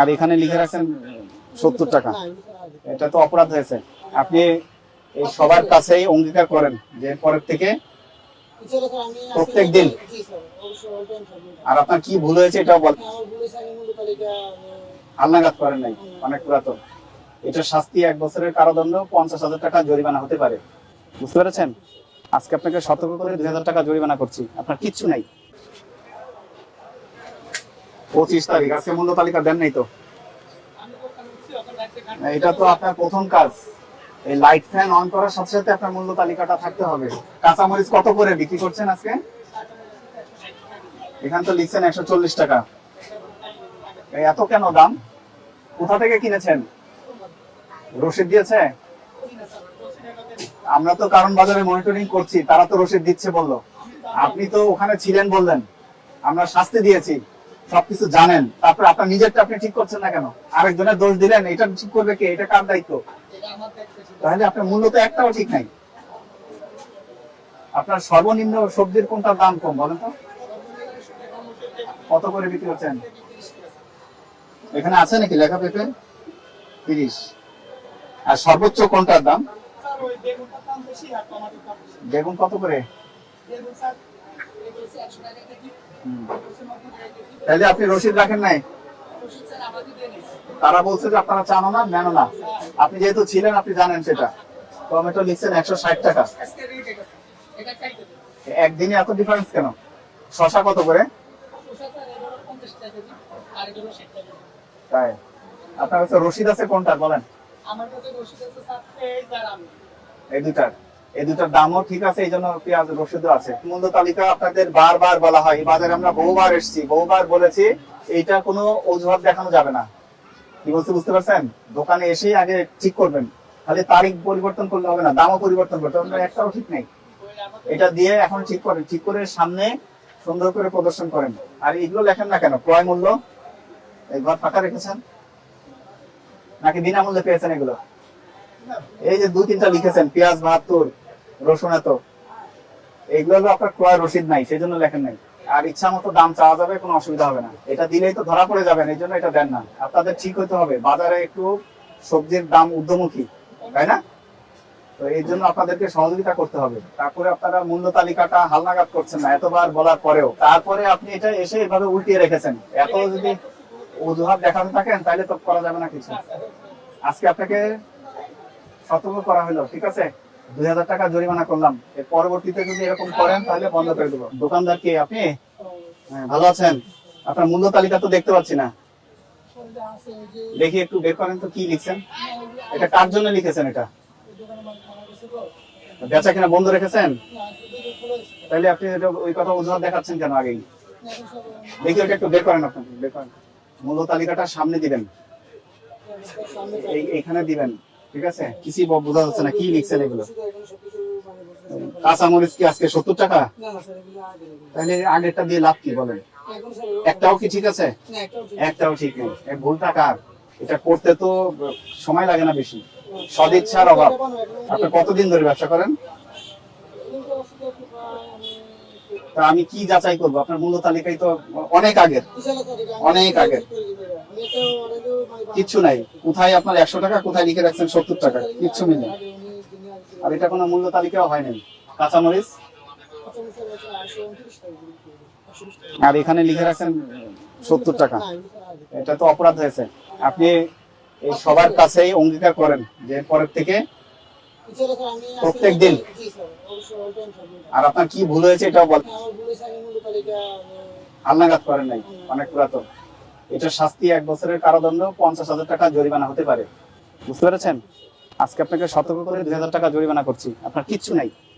আর এখানে লিখে রাখছেন সত্তর টাকা। এটা তো অপরাধ হয়েছে। আপনি সবার কাছেই অঙ্গীকার করেন যে পরের থেকে প্রত্যেক দিন? আর আপনার কি ভুল হয়েছে এটাও বল হালনাগাদ করেন নাই, অনেক পুরাতন। এটা শাস্তি এক বছরের কারাদণ্ড, পঞ্চাশ হাজার টাকা জরিমানা হতে পারে। বুঝতে পেরেছেন? আজকে আপনাকে সতর্ক করে দুই হাজার টাকা জরিমানা করছি। আপনার কিচ্ছু নাই। পঁচিশ তারিখ, আজকে মূল্য তালিকা দেন নাই তো। এটা তো আপনার প্রথম কাজ। এই লাইট ফ্যান অন করার সাথে সাথে আপনার মূল্য তালিকাটা থাকতে হবে। কাঁচামরিচ কত করে বিক্রি করছেন আজকে? এখান তো লিখছেন একশো চল্লিশ টাকা। এত কেন দাম? কোথা থেকে কিনেছেন? রসিদ দিয়েছে? আমরা তো কারণ বাজারে মনিটরিং করছি, তারা তো রসিদ দিচ্ছে বলল। আপনি তো ওখানে ছিলেন বললেন। আমরা শাস্তি দিয়েছি। সবকিছু জানেন। তারপর আপনার নিজেরটা আপনি ঠিক করছেন না কেন? আরেকজনের দোষ দিলেন, এটা ঠিক করবে কে? এটা কার দায়িত্ব? তাহলে আপনার মূল্য তো একটাও ঠিক নাই। আপনার সর্বনিম্ন সবজির কোনটার দাম কম বলেন তো? কত করে বিক্রি করছেন এখানে আছে নাকি লেখা পেপে? তিরিশ। আর সর্বোচ্চ কোনটার দাম? বেগুন কত করে। তাহলে আপনি রসিদ রাখেন নাই? তারা বলছে যে আপনারা চানো না নেন না। আপনি যেহেতু ছিলেন আপনি জানেন সেটা। টমেটো লিখছেন একশো ষাট টাকা। একদিনে এত ডিফারেন্স কেন? শশা কত করে? তাই। আপনার কাছে রসিদ আছে কোনটা বলেন? আমার কাছে রসিদ আছে এই দুটার এই দুটার দামও ঠিক আছে, এই জন্য পেঁয়াজ রসিদও আছে। মূল্য তালিকা আপনাদের বারবার বলা হয়। বাজারে আমরা বহুবার এসেছি, বহুবার বলেছি, এইটা কোনো অজুহাত দেখানো যাবে না। কি বলতে বুঝতে পারছেন? দোকানে এসেই আগে ঠিক করবেন। খালি তারিখ পরিবর্তন করলে হবে না, দামও পরিবর্তন করতে হবে, একটাও ঠিক নেই। এটা দিয়ে এখন ঠিক করেন, ঠিক করে সামনে সুন্দর করে প্রদর্শন করেন। আর এগুলো লেখেন না কেন? ক্রয় মূল্য? এই ঘর ফাঁকা রেখেছেন? নাকি বিনামূল্যে পেয়েছেন এগুলো? এই যে দু তিনটা লিখেছেন, পেঁয়াজ বাহাত্তর। রসুন এত। এগুলো হলো আপনার ক্রয় রসিদ নাই সেই জন্য লেখেন নাই। আর ইচ্ছা মতো দাম চাওয়া যাবে, কোনো অসুবিধা হবে না। এটা দিলেই তো ধরা পড়ে যাবেন এই জন্য এটা দেন না। আপনাদের ঠিক হতে হবে, বাজারে একটু সবজির দাম ঊর্ধ্বমুখী, তাই না? তো এই জন্য আপনাদেরকে সহযোগিতা করতে হবে। তারপরে আপনারা মূল্য তালিকাটা হালনাগাদ করছেন না, এতবার বলার পরেও। তারপরে আপনি এটা এসে এভাবে উল্টিয়ে রেখেছেন। এত যদি অজুহাত দেখাতে থাকেন, তাহলে তো করা যাবে না কিছু। আজকে আপনাকে সতর্ক করা হলো, ঠিক আছে? দুই হাজার টাকা জরিমানা করলাম। এর পরবর্তীতে যদি এরকম করেন তাহলে বন্ধ করে দেবো। দোকানদার কে আপনি? হ্যাঁ, ভালো আছেন? আপনার মূল্য তালিকা তো দেখতে পাচ্ছি না। দেখি একটু বের করেন তো কি লিখছেন? এটা কার জন্য লিখেছেন এটা? বেচা কিনা বন্ধ রেখেছেন? তাহলে আপনি ওই কথা অজুহাত দেখাচ্ছেন কেন আগেই? দেখি ওটা একটু বের করেন আপনি বের করেন। মূল্য তালিকাটা সামনে দিবেন। এই এইখানে দিবেন। ঠিক আছে? কিছুই বোঝা যাচ্ছে না কি লিখছেন এগুলো? শুধু এখানে সবকিছু মানে বলতেছে কাঁচা মরিচ কি আজকে সত্তর টাকা। তাহলে আগেরটা দিয়ে লাভ কি বলেন? একটাও কি ঠিক আছে? একটাও ঠিক নেই। ভুলটা কার? এটা করতে তো সময় লাগে না বেশি। সদিচ্ছার অভাব। আপনি কতদিন ধরে ব্যবসা করেন? তা আমি কি যাচাই করব? আপনার মূল্য তালিকায় তো অনেক আগের। অনেক আগে। কিচ্ছু নাই। কোথায় আপনার একশো টাকা, কোথায় লিখে রাখছেন সত্তর টাকা? কিচ্ছু মিলে আর এটা কোনো মূল্য তালিকাও হয় নাই কাঁচামরিচ। আর এখানে লিখে রাখছেন সত্তর টাকা। এটা তো অপরাধ হয়েছে। আপনি এই সবার কাছেই অঙ্গীকার করেন যে পরের থেকে প্রত্যেক দিন? আর আপনার কি ভুল হয়েছে এটাও বল হালনাগাদ করেন নাই, অনেক পুরাতন। এটা শাস্তি এক বছরের কারাদণ্ড পঞ্চাশ হাজার টাকা জরিমানা হতে পারে। বুঝতে পেরেছেন? আজকে আপনাকে সতর্ক করে দুই হাজার টাকা জরিমানা করছি। আপনার কিচ্ছু নাই।